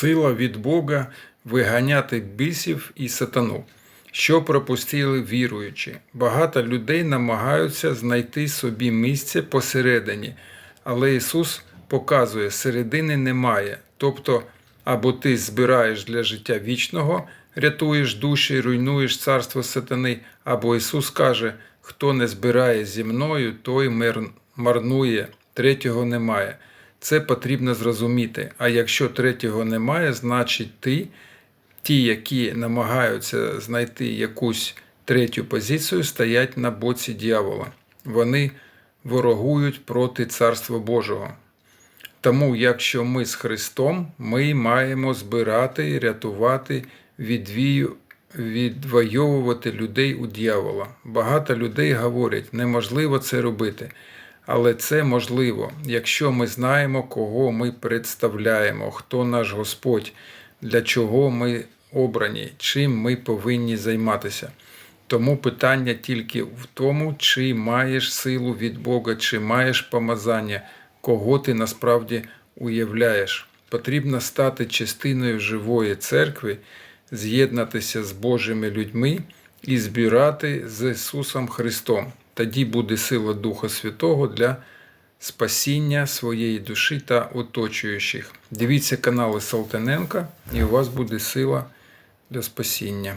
Сила від Бога виганяти бісів і сатану. Що пропустили віруючі? Багато людей намагаються знайти собі місце посередині, але Ісус показує, середини немає. Тобто, або ти збираєш для життя вічного, рятуєш душі, руйнуєш царство сатани, або Ісус каже, хто не збирає зі мною, той марнує, третього немає. Це потрібно зрозуміти. А якщо третього немає, значить ти, ті, які намагаються знайти якусь третю позицію, стоять на боці дьявола. Вони ворогують проти Царства Божого. Тому, якщо ми з Христом, ми маємо збирати, рятувати, відвію, відвоювати людей у дьявола. Багато людей говорять, неможливо це робити. Але це можливо, якщо ми знаємо, кого ми представляємо, хто наш Господь, для чого ми обрані, чим ми повинні займатися. Тому питання тільки в тому, чи маєш силу від Бога, чи маєш помазання, кого ти насправді уявляєш. Потрібно стати частиною живої церкви, з'єднатися з Божими людьми і збирати з Ісусом Христом. Тоді буде сила Духа Святого для спасіння своєї душі та оточуючих. Дивіться канали Салтаненка, і у вас буде сила для спасіння.